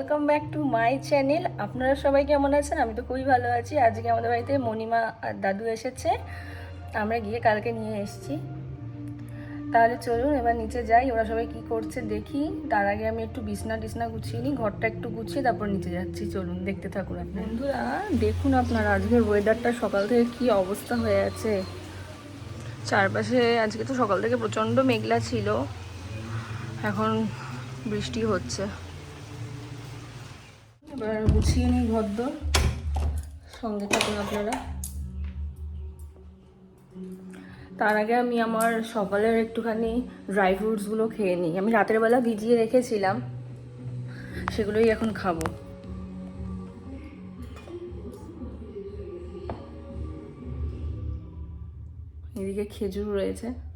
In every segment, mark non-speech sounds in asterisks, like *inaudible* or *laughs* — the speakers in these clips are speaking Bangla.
Welcome back to my channel আপনারা সবাই কেমন আছেন? আমি তো খুবই ভালো আছি। আজকে আমাদের বাড়িতে মণিমা আর দাদু এসেছে। আমরা গিয়ে কালকে নিয়ে এসেছি। তাহলে চলুন, এবার নিচে যাই। ওরা সবাই কি করছে দেখি। তার আগে আমি একটু বিছনা টিছনা গুছিয়ে নিই, ঘরটা একটু গুছিয়ে তারপর নিচে যাচ্ছি। চলুন, দেখতে থাকুন আপনার। বন্ধুরা, দেখুন আপনারা, আজকের ওয়েদারটা সকাল থেকে কি অবস্থা হয়ে আছে। চারপাশে আজকে তো সকাল থেকে প্রচণ্ড মেঘলা ছিল। এখন বৃষ্টি হচ্ছে। এবার গুছিয়ে নিই ঘরদোর সঙ্গে থাকুন আপনারা। তার আগে আমি আমার সকালের একটুখানি ড্রাই ফ্রুটসগুলো খেয়ে নিই। আমি রাতের বেলা ভিজিয়ে রেখেছিলাম। সেগুলোই এখন খাব। এদিকে খেজুর রয়েছে।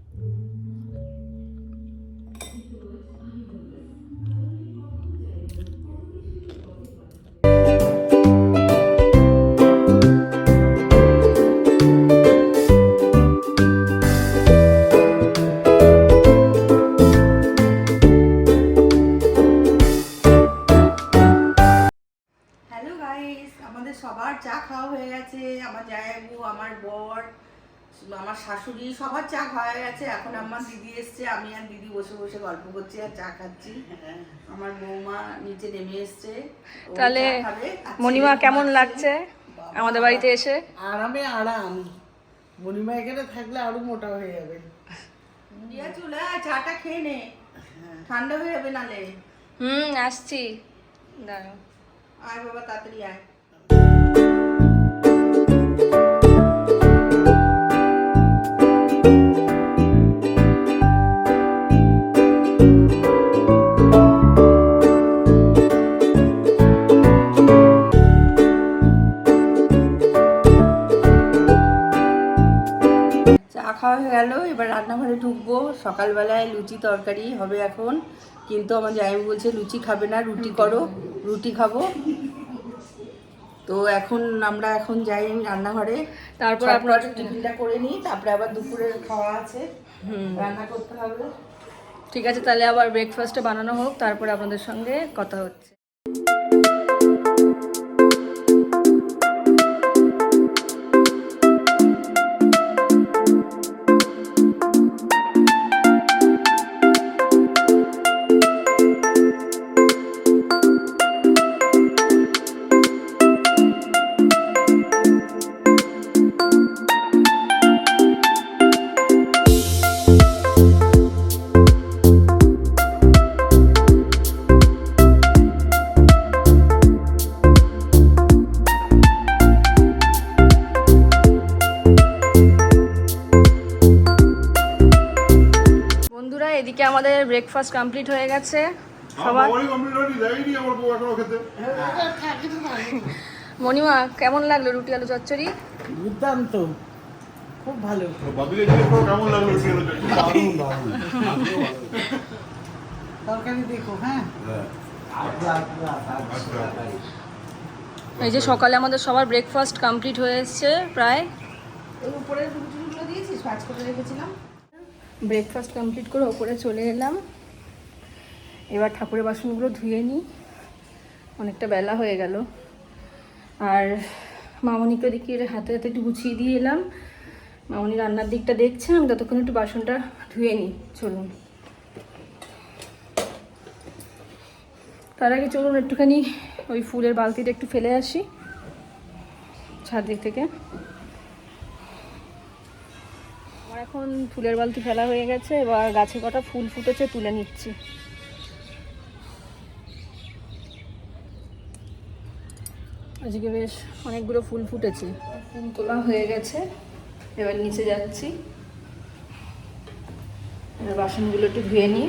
বসে বসে গল্প করছি আর চা খাচ্ছি। আমার বৌমা নিচে নেমে এসছে। তাহলে মণিমা কেমন লাগছে? আমাদের বাড়িতে এসে? আরামে আরাম। মণিমা এখানে থাকলে আরও মোটা হয়ে যাবে। দিয়া চলে আয়, চাটা খেয়ে নে। ঠান্ডা হয়ে যাবে নালে। হুম আসছি। দাঁড়াও। আয় বাবা তাড়াতাড়ি আয়। সকালবেলায় লুচি তরকারি হবে এখন। কিন্তু আমার জামাই বলছে লুচি খাবে না রুটি করো রুটি খাব। তো এখন আমরা এখন যাই রান্নাঘরে। তারপর তারপর আপনার টিফিনটা করে নিই তারপরে আবার দুপুরের খাওয়া আছে। রান্না করতে হবে। ঠিক আছে তাহলে আবার ব্রেকফাস্টে বানানো হোক তারপরে আপনাদের সঙ্গে কথা হচ্ছে। ব্রেকফাস্ট কমপ্লিট হয়ে গেছে। সবার মণিমা কেমন লাগল রুটি আলু চচ্চড়ি? দুর্দান্ত। খুব ভালো। বাবিকে জিজ্ঞেস করো কেমন লাগল রুটি আলু চচ্চড়ি? তরকারি দেখো হ্যাঁ? আচ্ছা। এই যে সকালে আমাদের সবার ব্রেকফাস্ট কমপ্লিট হয়ে এসছে প্রায়। ওই উপরের রুটিগুলো দিয়েছিস? ভাজ করে রেখেছিলাম। ব্রেকফাস্ট কমপ্লিট করে ওপরে চলে এলাম। এবার ঠাকুরের বাসনগুলো ধুয়ে নিই। অনেকটা বেলা হয়ে গেল। আর মামনিকে ওদিকে হাতে হাতে একটু গুছিয়ে দিয়ে এলাম। মামনি রান্নার দিকটা দেখছে, আমি ততক্ষণ একটু বাসনটা ধুয়ে নিই। চলুন। তার আগে চলুন একটুখানি ওই ফুলের বালতিটা একটু ফেলে আসি। ছাদ দিক থেকে। এখন ফুলের বালতি ফেলা হয়ে গেছে, এবার গাছে কটা ফুল ফুটেছে তুলে নিচ্ছি। আজকে বেশ অনেকগুলো ফুল ফুটেছে। ফুল তোলা হয়ে গেছে, এবার নিচে যাচ্ছি। বাসনগুলো একটু ধুয়ে নিই।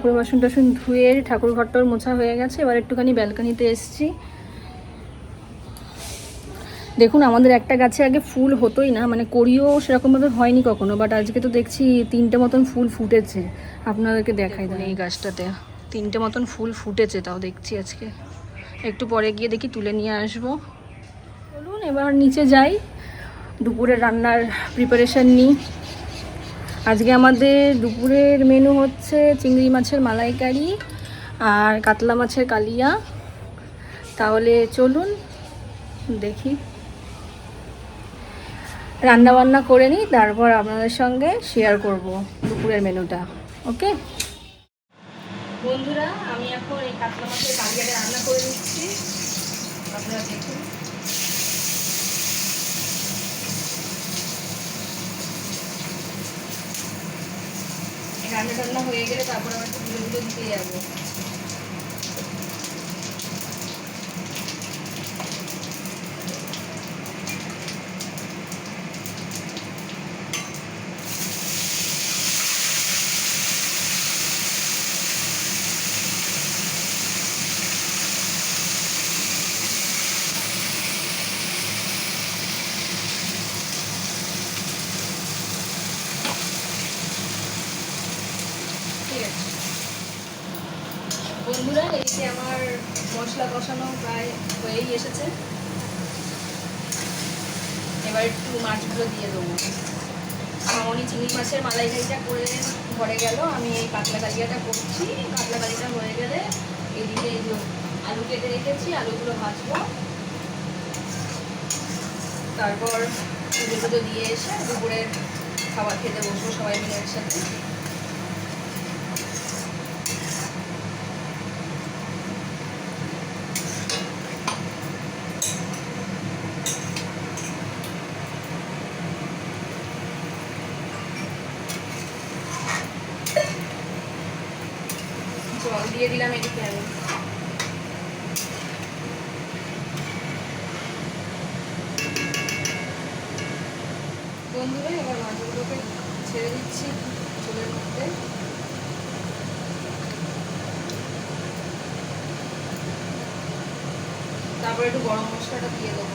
ঠাকুর বাসন টাসন ধুয়ে ঠাকুর ঘরটার মোছা হয়ে গেছে। এবার একটুখানি ব্যালকানিতে এসেছি। দেখুন আমাদের একটা গাছে আগে ফুল হতোই না মানে করিও সেরকমভাবে হয়নি কখনো বাট আজকে তো দেখছি তিনটে মতন ফুল ফুটেছে। আপনাদেরকে দেখাই দেন এই গাছটাতে। তিনটে মতন ফুল ফুটেছে তাও দেখছি আজকে। একটু পরে গিয়ে দেখি তুলে নিয়ে আসব। চলুন এবার নিচে যাই। দুপুরে রান্নার প্রিপারেশন নিই। আজকে আমাদের দুপুরের মেনু হচ্ছে চিংড়ি মাছের মালাইকারি আর কাতলা মাছের কালিয়া। তাহলে চলুন দেখি। রান্না বান্না করে নিই, তারপর আপনাদের সঙ্গে শেয়ার করব দুপুরের মেনুটা ওকে? বন্ধুরা, আমি এখন এই কাতলা মাছের কালিয়াটা রান্না করে নিচ্ছি। আপনারা দেখুন। রান্না টান্না হয়ে গেলে তারপর আমার একটু ধুলো যাব। বন্ধুরা, এই যে আমার মশলা কষানো প্রায় হয়েই এসেছে। এবার একটু মাছগুলো দিয়ে দেবো। মামনি চিংড়ি মাছের মালাইকারিটা করে ঘরে গেল। আমি এই কাতলা কালিয়াটা করছি। কাতলা কালিয়াটা হয়ে গেলে এদিকে এই আলু কেটে রেখেছি, আলুগুলো ভাজবো। তারপর পুজো দিয়ে এসে দুপুরের খাবার খেতে বসবো সবাই মিলে একসাথে জল দিয়ে দিলাম এদিকে আমি বন্ধুরা এবার মাছগুলোকে ছেড়ে দিচ্ছি চুলের মধ্যে। তারপরে একটু গরম মশলাটা দিয়ে দেবো।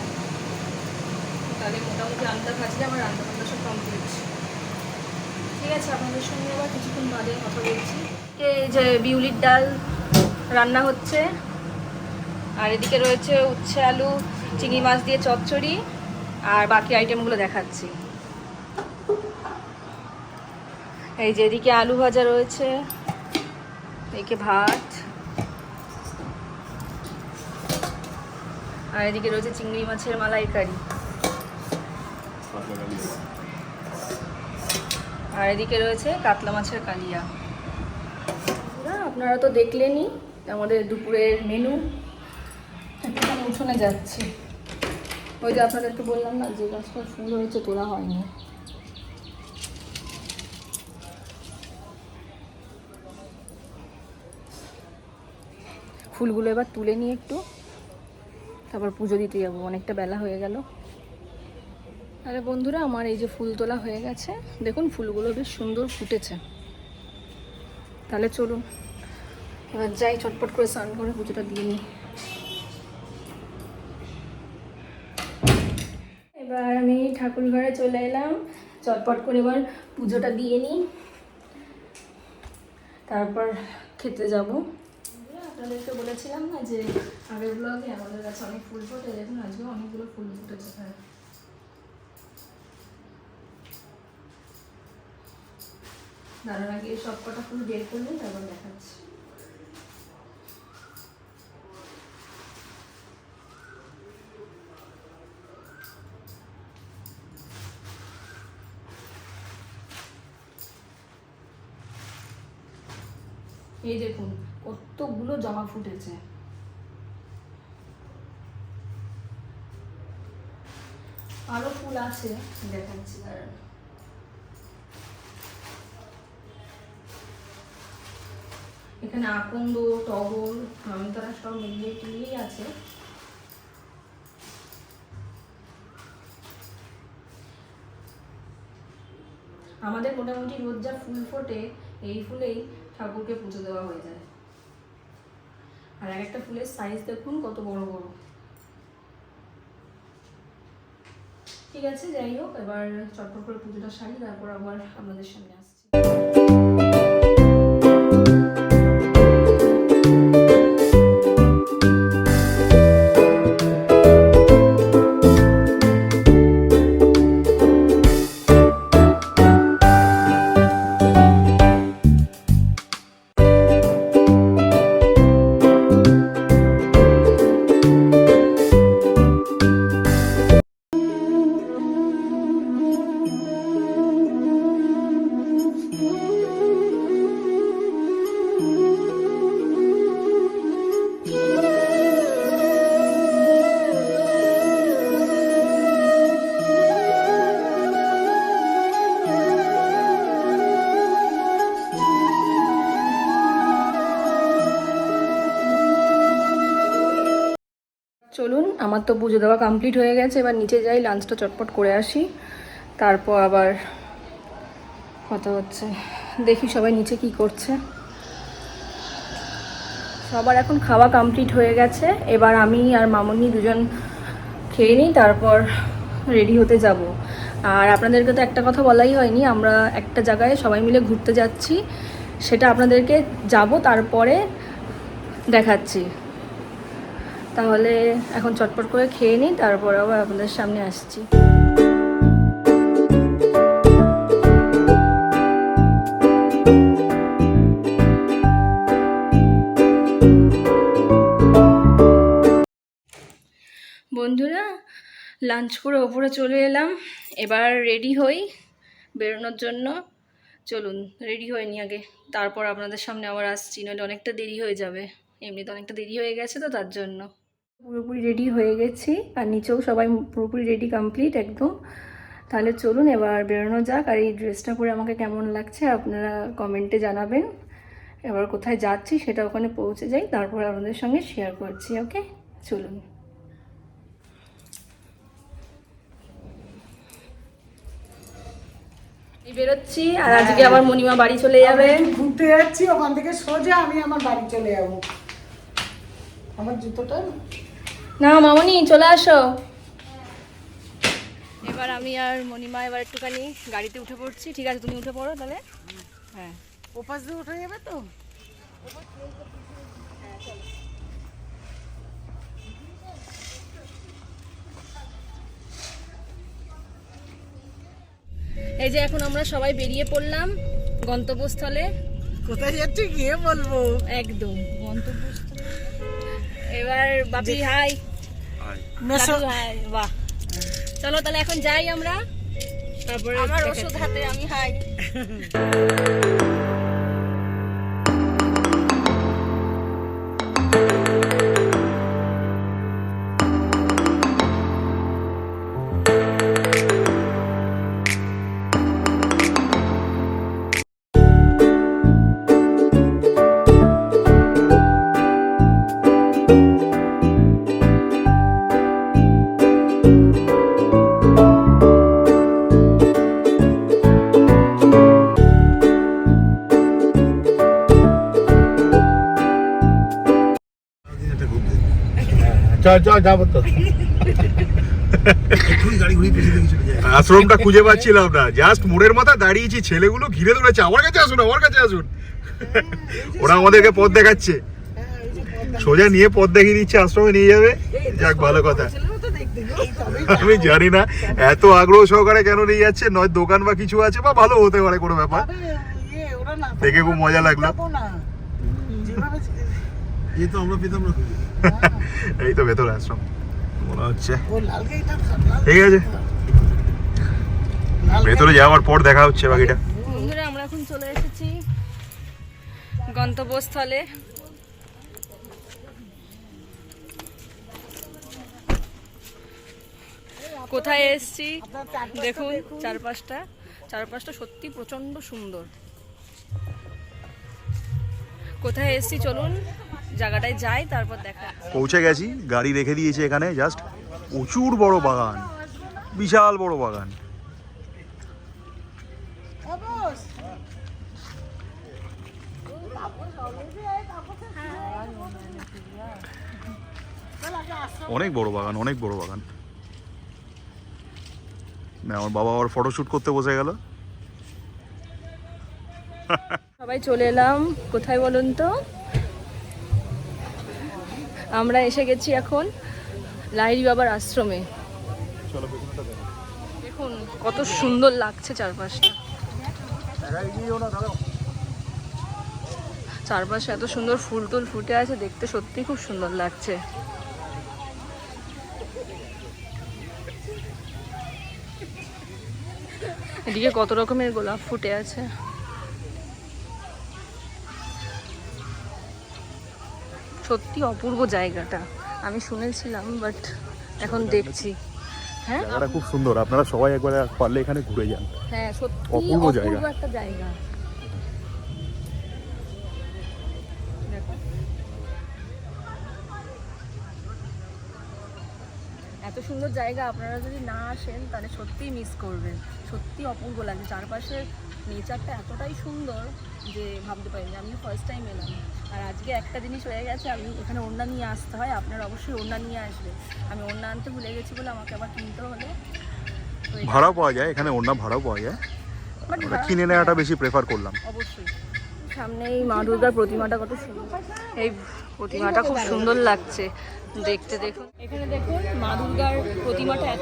তাহলে মোটামুটি আলুটা ভাজলে আমার রান্না বান্না সব কমপ্লিট ঠিক আছে, আপনাদের সঙ্গে আবার কিছুক্ষণ বাদে কথা বলছি। এই যে বিউলির ডাল রান্না হচ্ছে, আর এদিকে রয়েছে উচ্ছে আলু, চিংড়ি মাছ দিয়ে চচ্চড়ি, আর বাকি আইটেমগুলো দেখাচ্ছি। এই যে এদিকে আলু ভাজা রয়েছে, এদিকে ভাত, আর এদিকে রয়েছে চিংড়ি মাছের মালাইকারি। আর এদিকে রয়েছে কাতলা মাছের কালিয়া। আপনারা তো দেখলেনই আমাদের দুপুরের মেনু উঠোনে যাচ্ছে। ওই যে আপনাদেরকে বললাম না যে গাছটা ফুল হয়েছে তোলা হয়নি। ফুলগুলো এবার তুলে নিয়ে একটু। তারপর পুজো দিতে যাব, অনেকটা বেলা হয়ে গেল। আরে বন্ধুরা, আমার এই যে ফুল তোলা হয়ে গেছে। দেখুন, ফুলগুলো বেশ সুন্দর ফুটেছে। তাহলে চলুন, এবার যাই, চটপট করে স্নান করে পুজোটা দিয়ে নিই। এবার আমি ঠাকুর ঘরে চলে এলাম। চটপট করে এবার পুজোটা দিয়ে নিই। তারপর খেতে যাব। আপনাদেরকে বলেছিলাম না যে আগের ব্লগে আমাদের কাছে অনেক ফুল ফুটে, দেখুন আজকে অনেকগুলো ফুল ফুটেছে হ্যাঁ দাঁড়ান, আগে সব কটা ফুল বের করলে তারপর দেখাচ্ছি এই দেখুন কতগুলো জবা ফুটেছে। আরও ফুল আছে, দেখাচ্ছি এখানে আকন্দ, টগর নয়নতারা সব মিলিয়ে টিলিয়েই আছে। আমাদের মোটামুটি রোজ যা ফুল ফোটে, এই ফুলেই ঠাকুরকে পুজো দেওয়া হয়ে যায়। আর এক একটা ফুলের সাইজ দেখুন কত বড় বড়। ঠিক আছে, যাই হোক, এবার চটপট করে পুজোটা সারি, তারপর আবার আপনাদের সামনে চলুন, আমার তো পুজো দেওয়া কমপ্লিট হয়ে গেছে, এবার নিচে যাই লাঞ্চটা চটপট করে আসি। তারপর আবার কথা হচ্ছে, দেখি সবাই নিচে কি করছে। সবার এখন খাওয়া কমপ্লিট হয়ে গেছে, এবার আমি আর মামনি দুজন খেয়ে নিই, তারপর রেডি হতে যাব। আর আপনাদেরকে তো একটা কথা বলাই হয়নি, আমরা একটা জায়গায় সবাই মিলে ঘুরতে যাচ্ছি, সেটা আপনাদেরকে যাব, তারপরে দেখাচ্ছি। তাহলে এখন চটপট করে খেয়ে নিই, তারপর আবার আপনাদের সামনে আসছি। বন্ধুরা লাঞ্চ করে ওপরে চলে এলাম। এবার রেডি হই বেরোনোর জন্য। চলুন রেডি হয়ে নি আগে। তারপর আপনাদের সামনে আবার আসছি, নইলে অনেকটা দেরি হয়ে যাবে। এমনিতে অনেকটা দেরি হয়ে গেছে তো তার জন্য। পুরোপুরি রেডি হয়ে গেছি আর নিচেও সবাই পুরোপুরি রেডি কমপ্লিট একদম। তাহলে চলুন এবার বেরোনো যাক আর এই ড্রেসটা পরে আমাকে কেমন লাগছে আপনারা কমেন্টে জানাবেন। এবার কোথায় যাচ্ছি সেটা ওখানে পৌঁছে যাই তারপর আপনাদের সঙ্গে শেয়ার করছি ওকে চলুন। বেরোচ্ছি আর আজকে আবার মণিমা বাড়ি চলে যাবে। ঘুরতে যাচ্ছি ওখান থেকে সোজা আমি আমার বাড়ি চলে যাব। আমার জুতোটা না মামনি চলে আসো। এবার আমি আর মণিমা এবার একটুখানি গাড়িতে উঠে পড়ছি। ঠিক আছে তুমি উঠে পড়ো তাহলে। হ্যাঁ। ওপাশ দিয়ে উঠে যাবে তো? এই যে এখন আমরা সবাই বেরিয়ে পড়লাম গন্তব্যস্থলে। কোথায় যাচ্ছি গিয়ে বলব? একদম গন্তব্যস্থলে। এবার বাপি হাই। হাই। বাহ। চলো তাহলে এখন যাই আমরা। তারপরে আমার ওষুধ হাতে আমি হাই। *laughs* চল চল যাব তো আশ্রমটা খুঁজে পাচ্ছিলাম না। জাস্ট মোড়ের মাথায় দাঁড়িয়েছি ছেলেগুলো ঘিরে ধরেছে। আমার কাছে আসুন আমার কাছে আসুন। ওরা আমাদেরকে পথ দেখাচ্ছে। সোজা নিয়ে পথ দেখিয়ে দিচ্ছে আশ্রমে নিয়ে যাবে। যাক ভালো কথা। আমি জানি না এত আগ্রহ সহকারে কেন নিয়ে যাচ্ছে? নয় দোকান বা কিছু আছে বা ভালো হতে পারে কোনো ব্যাপার। ইয়ে দেখে খুব মজা লাগল। যেভাবে এই তো আমরা পেতাম না। *laughs* এই তো ভেতরে আশ্রম। মনে হচ্ছে। ঠিক আছে। ভেতরে যাওয়ার পর দেখা হচ্ছে বাকিটা। বন্ধুরা আমরা এখন চলে এসেছি গন্তব্যস্থলে। কোথায় এসেছি? দেখুন চারপাশটা। চারপাশটা সত্যি প্রচণ্ড সুন্দর। কোথায় এসেছি চলুন। জায়গাটায় যাই তারপর দেখা পৌঁছে গেছি গাড়ি রেখে দিয়েছে এখানে জাস্ট প্রচুর বড় বাগান বিশাল বড় বাগান। অনেক বড় বাগান অনেক বড় বাগান। না আমার বাবা আবার ফটোশুট করতে বসে গেল। সবাই চলে এলাম কোথায় বলুন তো? আমরা এসে গেছি এখন লাহিড়ি বাবার আশ্রমে। দেখুন কত সুন্দর লাগছে চারপাশটা। চারপাশে এত সুন্দর ফুল টুল ফুটে আছে দেখতে সত্যি খুব সুন্দর লাগছে। এদিকে কত রকমের গোলাপ ফুটে আছে। সত্যি অপূর্ব জায়গাটা। আমি শুনেছিলাম বাট এখন দেখছি। হ্যাঁ? জায়গাটা খুব সুন্দর। আপনারা সবাই একবার পারলে এখানে ঘুরে যান। হ্যাঁ সত্যি অপূর্ব জায়গা। একটা জায়গা। এত সুন্দর জায়গা আপনারা যদি না আসেন তাহলে সত্যিই মিস করবেন। সত্যি অপূর্ব লাগে চারপাশের নেচারটা এতটাই সুন্দর যে ভাবতে পারিনি। আমি ফার্স্ট টাইম এলাম। আর আজকে একটা জিনিস হয়ে গেছে আমি এখানে ওড়না নিয়ে আসতে হয় আপনারা অবশ্যই ওড়না নিয়ে আসবে। আমি ওড়না আনতে ভুলে গেছি বলে আমাকে আবার কিনতে হলো। ভাড়াও পাওয়া যায় এখানে অন্য ভাড়াও পাওয়া যায়। ভাড়া- কিনে নেওয়াটা বেশি প্রেফার করলাম। অবশ্যই। সামনে এই মা দুর্গার প্রতিমাটা কত সুন্দর। এই প্রতিমাটা খুব সুন্দর লাগছে। দেখতে দেখুন। এখানে দেখুন মা দুর্গার প্রতিমাটা এত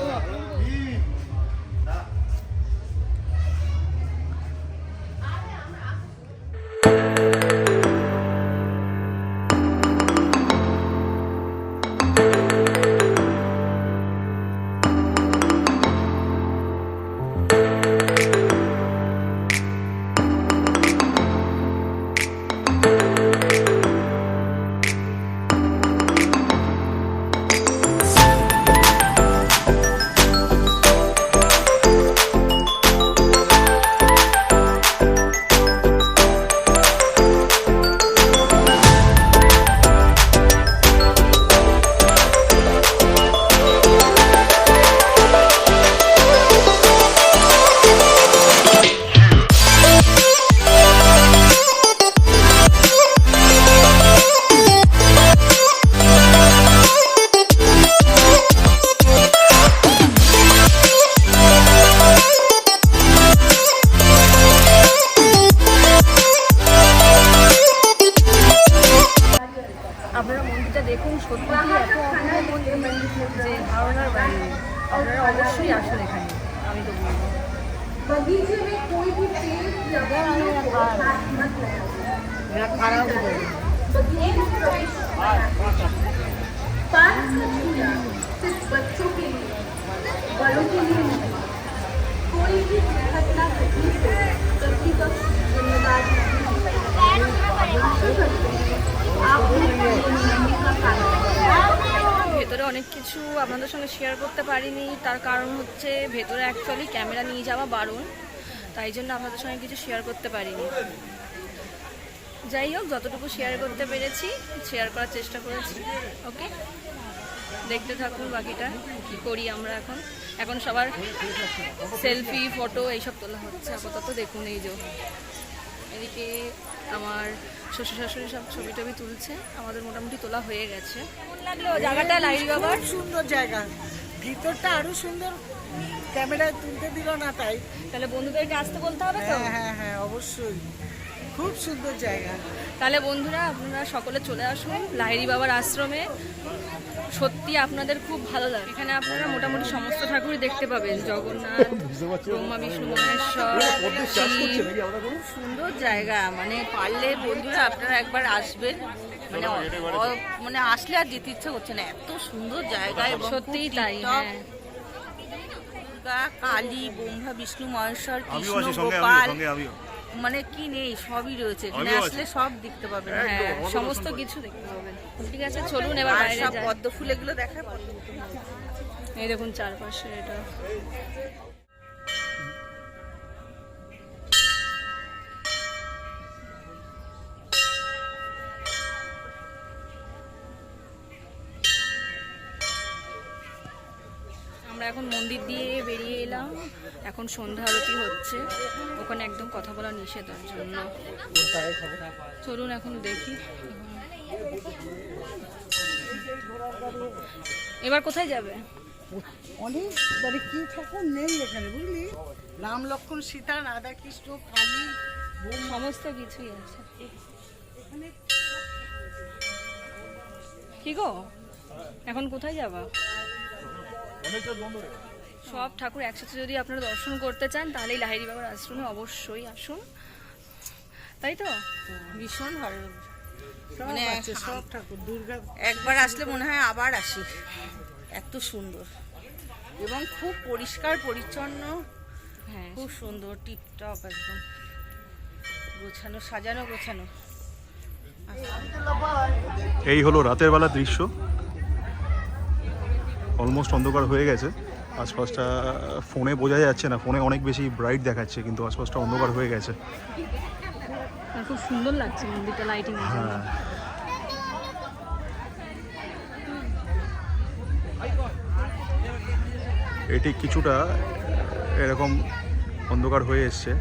তাই জন্য আপনাদের সঙ্গে কিছু শেয়ার করতে পারিনি। যাই হোক যতটুকু শেয়ার করতে পেরেছি শেয়ার করার চেষ্টা করেছি ওকে দেখতে থাকুন বাকিটা কি করি আমরা এখন। এখন সবার সেলফি ফটো এইসব তোলা হচ্ছে। আপাতত দেখুন এই যে। এদিকে আমার শ্বশুর শাশুড়ি সব ছবি টবি তুলছে। আমাদের মোটামুটি তোলা হয়ে গেছে। লাগল জায়গাটা লাইট বাবার সুন্দর জায়গা। ভিতরটা আরও সুন্দর। ক্যামেরায় তুলতে দিল না তাই। তাহলে বন্ধুদেরকে আসতে বলতে হবে তো? হ্যাঁ হ্যাঁ হ্যাঁ অবশ্যই। খুব সুন্দর জায়গা। তাহলে বন্ধুরা আপনারা সকলে চলে আসুন লাহিড়ি বাবার আশ্রমে। সত্যি আপনাদের খুব ভালো লাগে। এখানে আপনারা মোটামুটি সমস্ত ঠাকুরই দেখতে পাবেন। জগন্নাথ *laughs* ব্রহ্মা বিষ্ণু মহেশ্বর শিব। সুন্দর জায়গা। মানে পারলে বন্ধুরা আপনারা একবার আসবেন। মানে মানে আসলে আর যেতে ইচ্ছে করছে না। এত সুন্দর জায়গা এবং সত্যিই তাই হ্যাঁ। দুর্গা কালী ব্রহ্মা বিষ্ণু মহেশ্বর কৃষ্ণ গোপাল মানে কি নেই সবই রয়েছে। এখানে আসলে সব দেখতে পাবেন। হ্যাঁ সমস্ত কিছু দেখতে পাবেন। ঠিক আছে চলুন এবার বাইরে সব পদ্ম ফুল এগুলো ফুল। এই দেখুন চারপাশে এটা। আমরা এখন মন্দির দিয়ে এখন সন্ধ্যা আরতি হচ্ছে। ওখানে একদম কথা বলা নিষেধ ওর জন্য। চলুন এখন দেখি। এবার কোথায় যাবে? অনেক মানে কি ঠাকুর নেই এখানে বুঝলি? রাম লক্ষ্মণ সীতা রাধা কৃষ্ণ কালী সমস্ত কিছুই আছে। কি গো? এখন কোথায় যাবা? সব ঠাকুর একসাথে যদি আপনারা দর্শন করতে চান তাহলে লাহিড়ি বাবার আশ্রমে অবশ্যই আসুন। তাই তো? ভীষণ ভালো সব মানে সব ঠাকুর। দুর্গা একবার আসলে মনে হয় আবার আসি। এত সুন্দর। এবং খুব পরিষ্কার পরিচ্ছন্ন। হ্যাঁ। খুব সুন্দর টিপটপ একদম। গোছানো সাজানো গোছানো। এই হলো রাতের বেলা দৃশ্য। অলমোস্ট অন্ধকার হয়ে গেছে। আশপাশটা ফোনে বোঝা যাচ্ছে না। ফোনে অনেক বেশি ব্রাইট দেখাচ্ছে কিন্তু আশপাশটা অন্ধকার হয়ে গেছে। খুব সুন্দর লাগছে মন্দিরটা লাইটিং হ্যাঁ। এটি কিছুটা এরকম অন্ধকার হয়ে এসছে।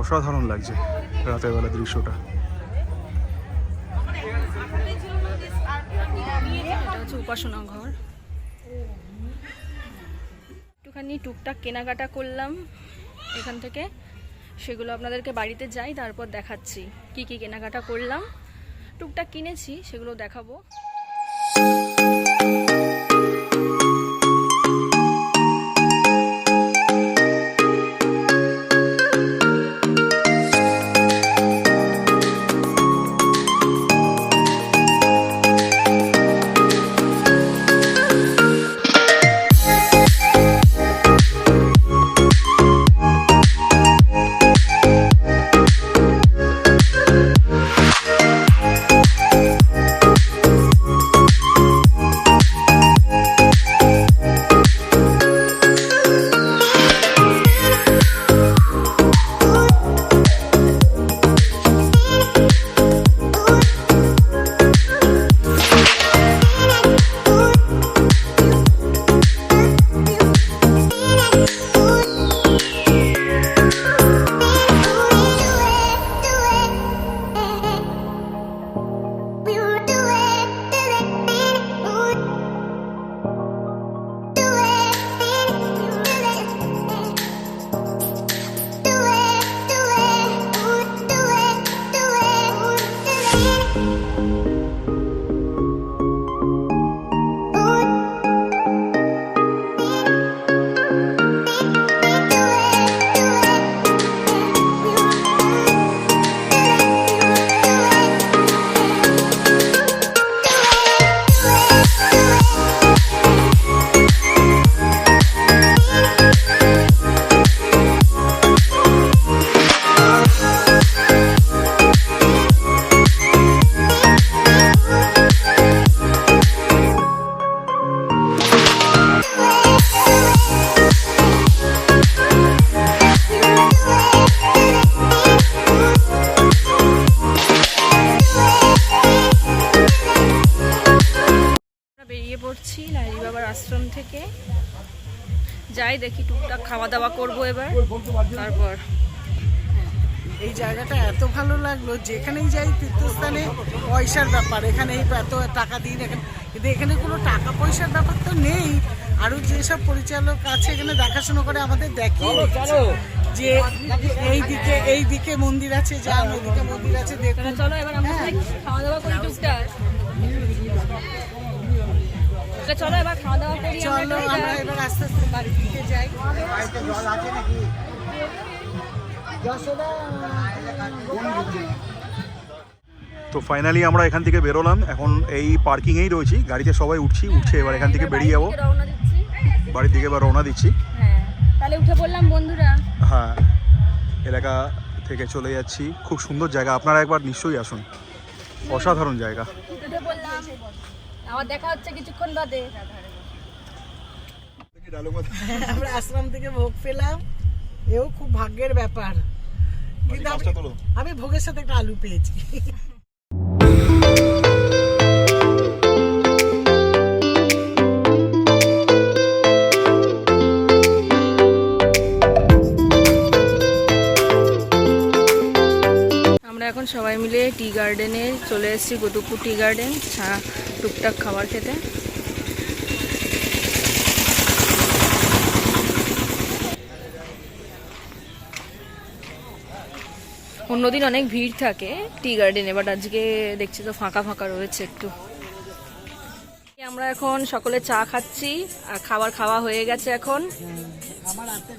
অসাধারণ লাগছে রাতের বেলা দৃশ্যটা। উপাসনা ঘর। একটুখানি টুকটাক কেনাকাটা করলাম এখান থেকে। সেগুলো আপনাদেরকে বাড়িতে যাই, তারপর দেখাচ্ছি কি কি কেনাকাটা করলাম। টুকটাক কিনেছি, সেগুলো দেখাবো। দেখি টুকটাক খাওয়া দাওয়া করব এবার। তারপর। এই জায়গাটা এত ভালো লাগল যেখানেই যাই তীর্থস্থানে পয়সার ব্যাপার এখানে এই এত টাকা দিন এখানে কিন্তু এখানে কোনো টাকা পয়সার ব্যাপার তো নেই। আরও যেসব পরিচালক আছে এখানে দেখাশোনা করে আমাদের দেখিয়ে যে এই দিকে এই দিকে মন্দির আছে যান ওদিকে মন্দির আছে দেখুন। চলো এবার আমরা খাওয়া দাওয়া করি টুকটাক। চলো এবার খাওয়া দাওয়া করি চলো আমরা এবার আস্তে আস্তে বাড়ির দিকে যাই। যশোদা তো ফাইনালি আমরা এখান থেকে বেরোলাম। এখন এই পার্কিংয়েই রয়েছি। গাড়িতে সবাই উঠছি উঠছে এবার এখান থেকে বেরিয়ে যাব। বাড়ির দিকে এবার রওনা দিচ্ছি। হ্যাঁ তাহলে উঠে পড়লাম বন্ধুরা। হ্যাঁ এলাকা থেকে চলে যাচ্ছি। খুব সুন্দর জায়গা। আপনারা একবার নিশ্চয়ই আসুন। অসাধারণ জায়গা। আবার দেখা হচ্ছে কিছুক্ষণ বাদে। *laughs* আমরা আশ্রম থেকে ভোগ পেলাম। এও খুব ভাগ্যের ব্যাপার। কিন্তু আমি- আমি ভোগের সাথে একটা আলু পেয়েছি। গার্ডেনে চলে এসেছি কুতুবপুর টি গার্ডেন টুকটাক খাবার খেতে। অন্যদিন অনেক ভিড় থাকে টি গার্ডেনে বাট আজকে দেখছি তো ফাঁকা ফাঁকা রয়েছে একটু। আমরা এখন সকলে চা খাচ্ছি আর খাবার খাওয়া হয়ে গেছে এখন। আমার হাতে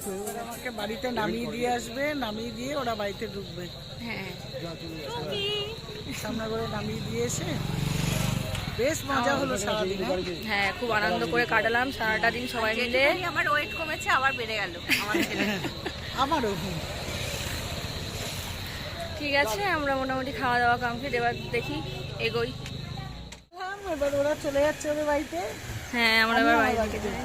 আমাকে বাড়িতে নামিয়ে দিয়ে আসবে নামিয়ে দিয়ে ওরা বাড়িতে ঢুকবে। হ্যাঁ। সামনে নামিয়ে দিয়ে বেশ মজা হলো সারাদিন হ্যাঁ? হ্যাঁ খুব আনন্দ করে কাটালাম সারাটা দিন সবাই মিলে। আমার ওয়েট কমেছে আবার বেড়ে গেল *laughs* আমারও। ঠিক আছে আমরা মোটামুটি খাওয়া দাওয়া কমপ্লিট এবার দেখি এগোই। হ্যাঁ, এবার ওরা চলে যাচ্ছে ওদের বাড়িতে। হ্যাঁ আমরা এবার বাড়ি থেকে যাই।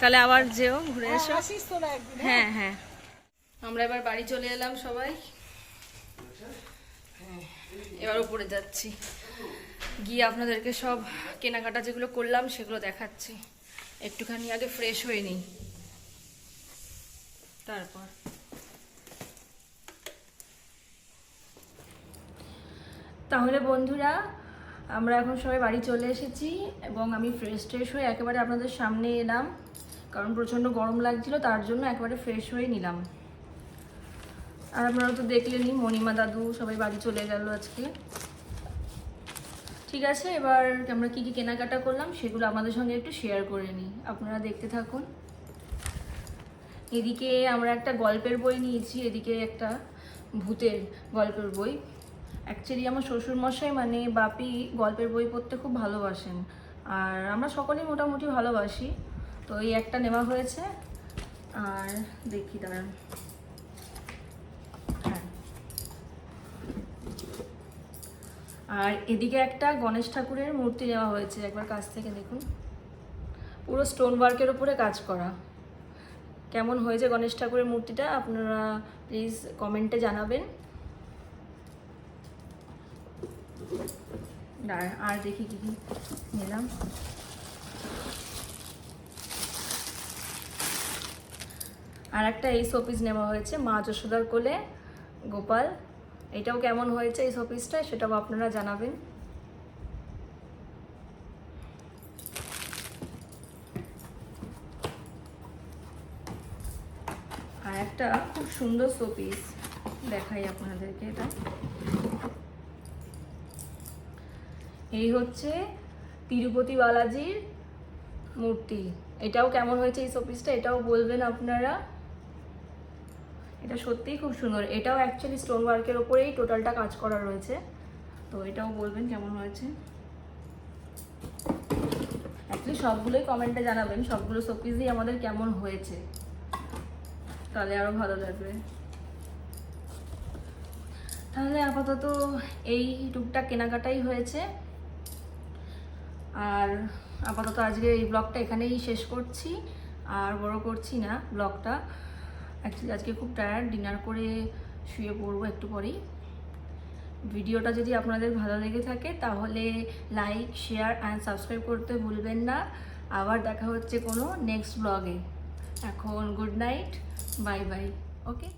তাহলে আবার যেও ঘুরে এসো। আসিস তোরা একদিন হ্যাঁ? হ্যাঁ আমরা এবার বাড়ি চলে এলাম সবাই। হ্যাঁ, এবার উপরে যাচ্ছি। গিয়ে আপনাদেরকে সব কেনাকাটা যেগুলো করলাম সেগুলো দেখাচ্ছি। একটুখানি আগে ফ্রেশ হয়ে নিই। তারপর। তাহলে বন্ধুরা, আমরা এখন সবাই বাড়ি চলে এসেছি এবং আমি ফ্রেশ ট্রেশ হয়ে একেবারে আপনাদের সামনে এলাম। কারণ প্রচণ্ড গরম লাগছিল, তার জন্য একেবারে ফ্রেশ হয়ে নিলাম। আর আপনারা তো দেখলেনই, মণিমা দাদু সবাই বাড়ি চলে গেল আজকে। ঠিক আছে, এবার আমরা কি কি কেনাকাটা করলাম সেগুলো আমাদের সঙ্গে একটু শেয়ার করে নিই। আপনারা দেখতে থাকুন। এদিকে আমরা একটা গল্পের বই নিয়েছি, এদিকে একটা ভূতের গল্পের বই। অ্যাকচুয়ালি আমার শ্বশুরমশাই মানে বাপি গল্পের বই পড়তে খুব ভালোবাসেন। আর আমরা সকলেই মোটামুটি ভালোবাসি। তো এই একটা নেওয়া হয়েছে। আর দেখি, দাঁড়ান। আর এদিকে একটা গণেশ ঠাকুরের মূর্তি নেওয়া হয়েছে, একবার কাছ থেকে দেখুন। পুরো স্টোন ওয়ার্কের উপরে কাজ করা। কেমন হয়েছে গণেশ ঠাকুরের মূর্তিটা, আপনারা প্লিজ কমেন্টে জানাবেন। আর দেখি কি কি নিলাম। আর একটা এই শোপিস নেওয়া হয়েছে, মা যশোদার কোলে, গোপাল। এটাও কেমন হয়েছে এই শোপিসটা সেটাও আপনারা জানাবেন। আর একটা খুব সুন্দর শোপিস, দেখাই আপনাদেরকে এটা। এই হচ্ছে তিরুপতি বালাজির মূর্তি। এটাও কেমন হয়েছে এই শোপিসটা এটাও বলবেন আপনারা। এটা সত্যিই খুব সুন্দর। এটাও অ্যাকচুয়ালি স্টোন ওয়ার্কের ওপরেই টোটালটা কাজ করা রয়েছে। তো এটাও বলবেন কেমন হয়েছে? অ্যাকচুয়ালি সবগুলোই কমেন্টে জানাবেন, সবগুলো শোপিসই আমাদের কেমন হয়েছে। তাহলে আরও ভালো লাগবে। তাহলে আপাতত এই টুকটাক কেনাকাটাই হয়েছে। আর আপাতত আজকে এই ব্লগটা এখানেই শেষ করছি। আর বড় করছি না ব্লগটা অ্যাকচুয়ালি আজকে খুব টায়ার্ড ডিনার করে শুয়ে পড়ব একটু পরেই। ভিডিওটা যদি আপনাদের ভালো লেগে থাকে, তাহলে লাইক শেয়ার অ্যান্ড সাবস্ক্রাইব করতে ভুলবেন না। আবার দেখা হচ্ছে কোনো নেক্সট ব্লগে এখন good night bye bye okay